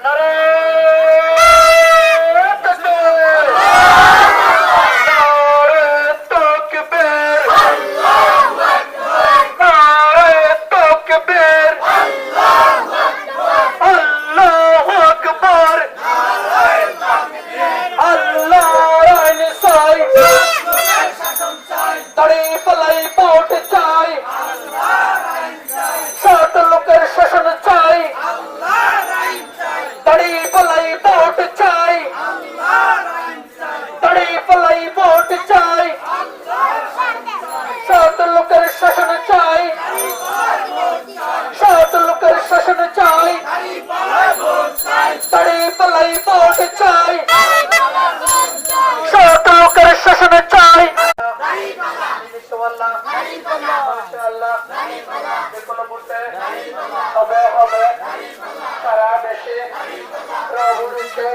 Narayan vote চাই সাত লোকের শাসন চাই হবে হবে সারা দেশে প্রভুরুষে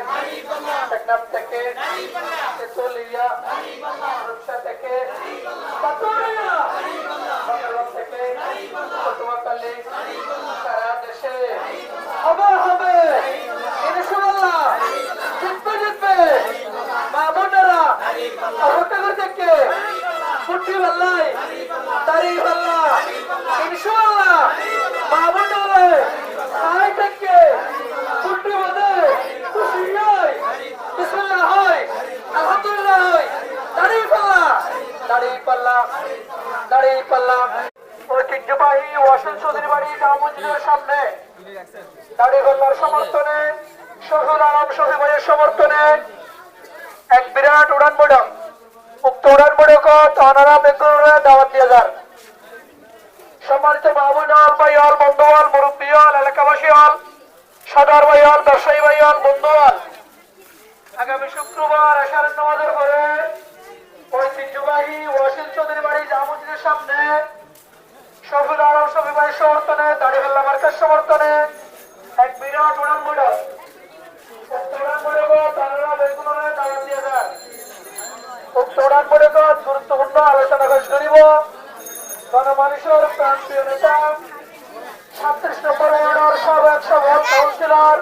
টেকনাফ থেকে তেতুলিয়া রূপসা থেকে দাড়ি পাল্লা ঐতিহ্যবাহী ওয়াসিল চৌধুরী বাড়ি মসজিদের সামনে। দাড়ি পাল্লার সমর্থনে। শহীদ আলম শহীদ ভাইয়ের সমর্থনে। এক বিরাট উড়ান বৈঠক উক্ত উড়ান বেঙ্গলুরে দাওয়াত দিয়ে যান। সম্মানিত ভাই হল বন্ধু হল মুরব্বী হল এলাকাবাসী হল সদর ভাই হল ব্যবসায়ী ভাই হল বন্ধু হল আগামী শুক্রবার ঐতিহ্যবাহী ওয়াসিল চৌধুরী বাড়ি জামুদ্দিনের সামনে শফিল আলম শফি ভাইয়ের সমর্থনে দাড়িপাল্লা মার্কের সমর্থনে। এক বিরাট উড়ান বৈঠক উক্ত গুরুত্বপূর্ণ আলোচনা পেশ করিব গণমানুষের প্রান্তীয় নেতা সাতত্রিশ নম্বর ওয়ার্ডের সব একশো ভোট কাউন্সিলর।